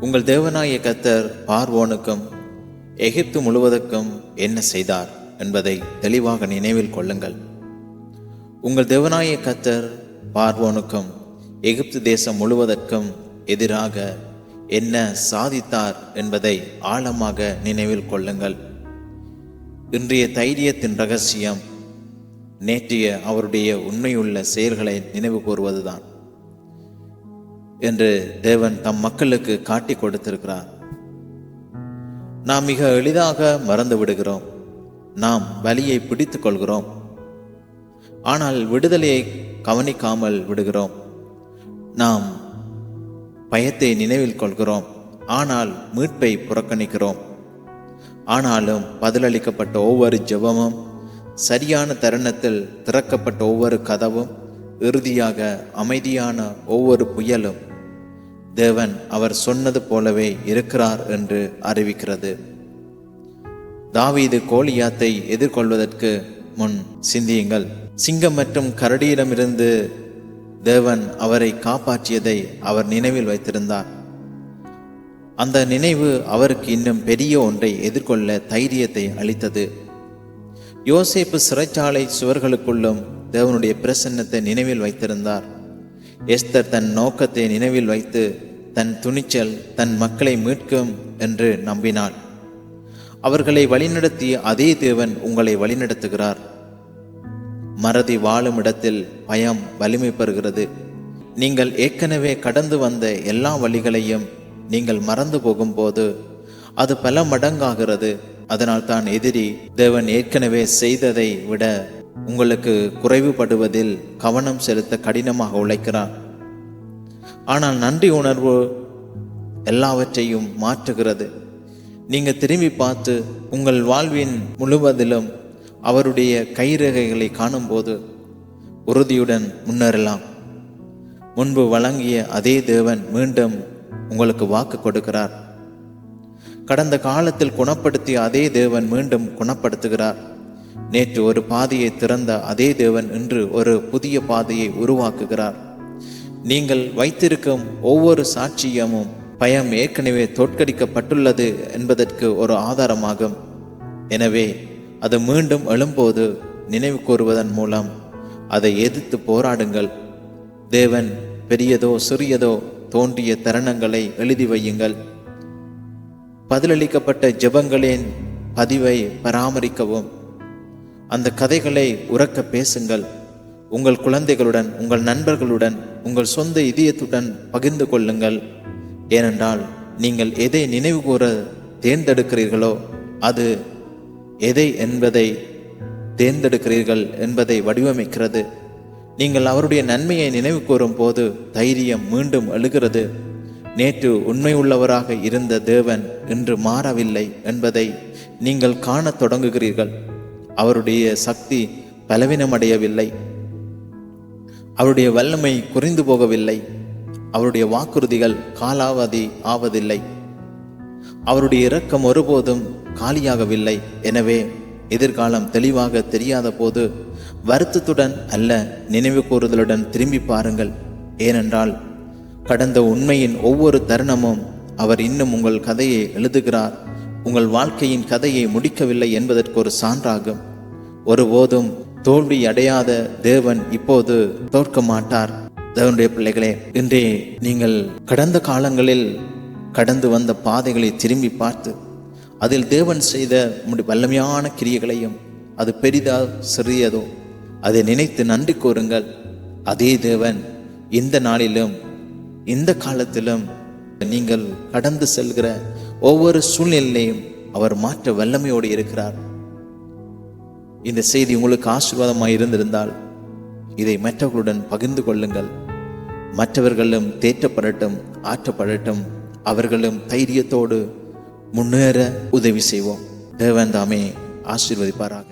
உங்கள் தேவனாய கத்தர் பார்வோனுக்கும் எகிப்து முழுவதற்கும் என்ன செய்தார் என்பதை தெளிவாக நினைவில் கொள்ளுங்கள். உங்கள் தேவனாய கத்தர் பார்வோனுக்கும் எகிப்து தேசம் முழுவதற்கும் எதிராக என்ன சாதித்தார் என்பதை ஆழமாக நினைவில் கொள்ளுங்கள். இன்றைய தைரியத்தின் ரகசியம் நேற்றைய அவருடைய உண்மையுள்ள செயல்களை நினைவு கூறுவதுதான் என்று தேவன் தம் மக்களுக்கு காட்டி கொடுத்திருக்கிறார். நாம் மிக எளிதாக மறந்து விடுகிறோம். நாம் வலியை பிடித்துக் கொள்கிறோம். ஆனால் விடுதலையை கவனிக்காமல் விடுகிறோம். நாம் பயத்தை நினைவில் கொள்கிறோம். ஆனால் மீட்பை புறக்கணிக்கிறோம். ஆனாலும் பதிலளிக்கப்பட்ட ஒவ்வொரு ஜெபமும் சரியான தருணத்தில் திறக்கப்பட்ட ஒவ்வொரு கதவும் இறுதியாக அமைதியான ஒவ்வொரு புயலும் தேவன் அவர் சொன்னது போலவே இருக்கிறார் என்று அறிவிக்கிறது. தாவீது கோலியாத்தை எதிர்கொள்வதற்கு முன் சிந்தியுங்கள். சிங்கம் மற்றும் கரடியிடமிருந்து தேவன் அவரை காப்பாற்றியதை அவர் நினைவில் வைத்திருந்தார். அந்த நினைவு அவருக்கு இன்னும் பெரிய ஒன்றை எதிர்கொள்ள தைரியத்தை அளித்தது. யோசேப்பு சிறைச்சாலை சுவர்களுக்குள்ளும் தேவனுடைய பிரசன்னத்தை நினைவில் வைத்திருந்தார். எஸ்தர் தன் நோக்கத்தை நினைவில் வைத்து தன் துணிச்சல் தன் மக்களை மீட்கும் என்று நம்பினாள். அவர்களை வழிநடத்திய அதே தேவன் உங்களை வழிநடத்துகிறார். மறதி வாழும் இடத்தில் பயம் வலிமை பெறுகிறது. நீங்கள் ஏற்கனவே கடந்து வந்த எல்லா வழிகளையும் நீங்கள் மறந்து போகும்போது அது பல மடங்காகிறது. அதனால் தான் எதிரி தேவன் ஏற்கனவே செய்ததை விட உங்களுக்கு குறைவுபடுவதில் கவனம் செலுத்த கடினமாக உழைக்கிறான் ஆனால் நன்றி உணர்வு எல்லாவற்றையும் மாற்றுகிறது. நீங்கள் திரும்பி பார்த்து உங்கள் வாழ்வின் முழுவதிலும் அவருடைய கைரேகைகளை காணும்போது உறுதியுடன் முன்னேறலாம். முன்பு வழங்கிய அதே தேவன் மீண்டும் உங்களுக்கு வாக்கு கொடுக்கிறார். கடந்த காலத்தில் குணப்படுத்திய அதே தேவன் மீண்டும் குணப்படுத்துகிறார். நேற்று ஒரு பாதையை திறந்த அதே தேவன் இன்று ஒரு புதிய பாதையை உருவாக்குகிறார். நீங்கள் வைத்திருக்கும் ஒவ்வொரு சாட்சியமும் பயம் ஏற்கனவே தோற்கடிக்கப்பட்டுள்ளது என்பதற்கு ஒரு ஆதாரமாகும். எனவே அது மீண்டும் எழும்போது நினைவு கூறுவதன் மூலம் அதை எதிர்த்து போராடுங்கள். தேவன் பெரியதோ சிறியதோ தோன்றிய தருணங்களை எழுதி வையுங்கள். பதிலளிக்கப்பட்ட ஜெபங்களின் பதிவை பராமரிக்கவும். அந்த கதைகளை உறக்க பேசுங்கள். உங்கள் குழந்தைகளுடன் உங்கள் நண்பர்களுடன் உங்கள் சொந்த இதயத்துடன் பகிர்ந்து கொள்ளுங்கள். ஏனென்றால் நீங்கள் எதை நினைவு கூற தேர்ந்தெடுக்கிறீர்களோ அது எதை என்பதை தேர்ந்தெடுக்கிறீர்கள் என்பதை வடிவமைக்கிறது. நீங்கள் அவருடைய நன்மையை நினைவு கூறும் போது தைரியம் மீண்டும் எழுகிறது. நேற்று உண்மையுள்ளவராக இருந்த தேவன் இன்று மாறவில்லை என்பதை நீங்கள் காணத் தொடங்குகிறீர்கள். அவருடைய சக்தி பலவீனமடையவில்லை. அவருடைய வல்லமை குறைந்து போகவில்லை. அவருடைய வாக்குறுதிகள் காலாவதி ஆவதில்லை. அவருடைய இரக்கம் ஒருபோதும் காலியாகவில்லை. எனவே எதிர்காலம் தெளிவாக தெரியாத போது வருத்தத்துடன் அல்ல நினைவு கூறுதலுடன் திரும்பி பாருங்கள். ஏனென்றால் கடந்த உண்மையின் ஒவ்வொரு தருணமும் அவர் இன்னும் உங்கள் கதையை எழுதுகிறார். உங்கள் வாழ்க்கையின் கதையை முடிக்கவில்லை என்பதற்கு ஒரு சான்றாகும். ஒருபோதும் தோல்வி அடையாத தேவன் இப்போது தோற்க மாட்டார் தேவனுடைய பிள்ளைகளே இன்றே நீங்கள் கடந்த காலங்களில் கடந்து வந்த பாதைகளை திரும்பி பார்த்து அதில் தேவன் செய்த முடி வல்லமையான கிரியைகளையும் அது பெரிதா சிறியதோ அதை நினைத்து நன்றி கூறுங்கள். அதே தேவன் இந்த நாளிலும் இந்த காலத்திலும் நீங்கள் கடந்து செல்கிற ஒவ்வொரு சூழ்நிலையும் அவர் மாற்ற வல்லமையோடு இருக்கிறார். இந்த செய்தி உங்களுக்கு ஆசீர்வாதமாக இருந்திருந்தால் இதை மற்றவர்களுடன் பகிர்ந்து கொள்ளுங்கள். மற்றவர்களும் தேற்றப்படட்டும் ஆற்றப்படட்டும் அவர்களும் தைரியத்தோடு முன்னேற உதவி செய்வோம். தேவன் தாமே ஆசீர்வதிப்பாராக.